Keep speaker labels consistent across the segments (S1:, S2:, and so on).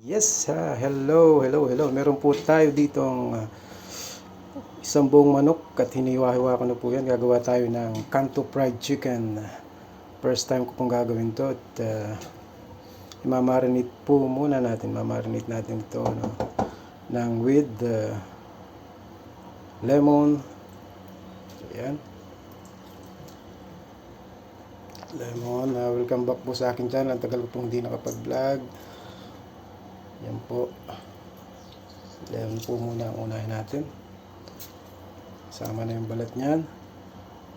S1: Yes, ah, hello, hello, hello. Meron po tayo ditong ah, isang buong manok at hiniwa-hiwa ko na po yan. Gagawa tayo ng Kanto Fried Chicken. First time ko pong gagawin to at uh, imamarinate po muna natin. Mamarinate natin to no, ng with ah, lemon. Ayan. Lemon. ah, welcome back po sa akin channel. Ang tagal ko pong hindi nakapag-vlog. Yan po. Lemon po muna ang unahin natin. Sama na yung balat niyan.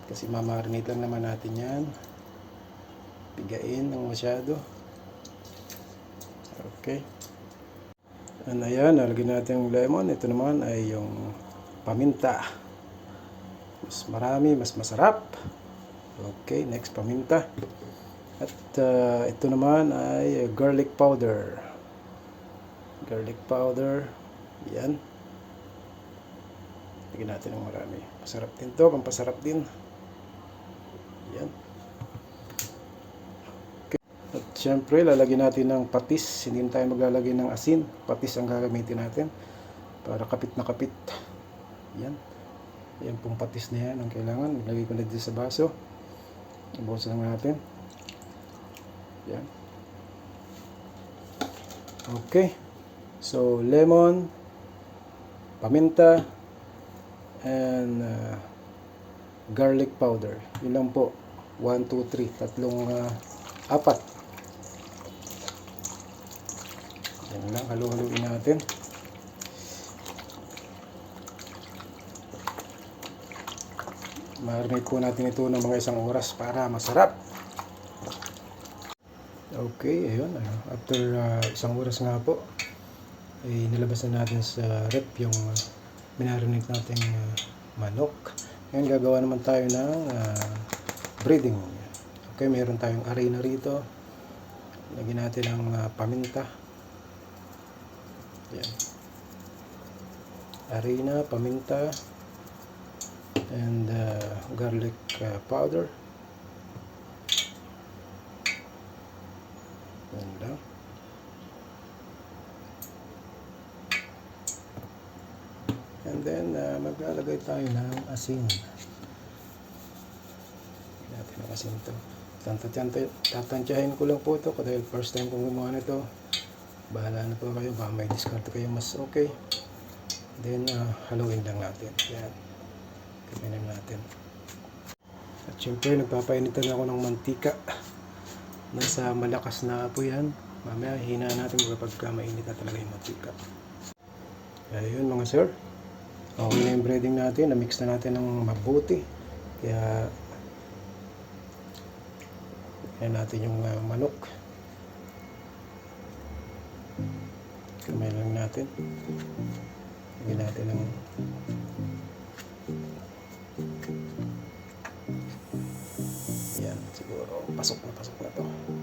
S1: Kasi mamarinate lang naman natin yan. Pigain ng masyado. Okay. Ano yan, nalagyan natin yung lemon. Ito naman ay yung paminta. Mas marami, mas masarap. Okay, next paminta. At uh, ito naman ay garlic powder garlic powder. Yan. Lagyan natin ng marami. Masarap din to, pampasarap din. Yan. Okay. At syempre, lalagyan natin ng patis. Hindi tayo maglalagay ng asin. Patis ang gagamitin natin. Para kapit na kapit. Yan. Yan pong patis na yan ang kailangan. Ilagay ko na dito sa baso. Ibuhos lang natin. Yan. Okay. So, lemon, paminta, and uh, garlic powder. Yun lang po. 1, 2, 3. Tatlong uh, apat. Yan lang. Halu-haluin natin. Marinate po natin ito ng mga isang oras para masarap. Okay, ayun. After uh, isang oras nga po, ay nilabas na natin sa rep yung uh, minarinate nating uh, manok. Ngayon gagawa naman tayo ng uh, breading. Okay, meron tayong arena rito. Lagyan natin ng uh, paminta. Yan. Arena, paminta, and uh, garlic uh, powder. Yan lang. And then, maglalagay tayo ng asin. Lagyan natin ng asin to. Tantantya- Tatantyahin ko lang po ito dahil first time kong gumawa nito. Bahala na po kayo. Baka may discard kayo mas okay. Then, uh, haluin lang natin. Yan. Kaminan natin. At syempre, nagpapainitan ako ng mantika. Nasa malakas na apoy yan. Mamaya, hina natin kapag ka mainit na talaga yung mantika. Ayun mga sir. Okay na yung breading natin. Na-mix na natin ng mabuti. Kaya, yan natin yung uh, manok. Kamay lang natin. Lagyan natin ng yan, siguro pasok na pasok na to.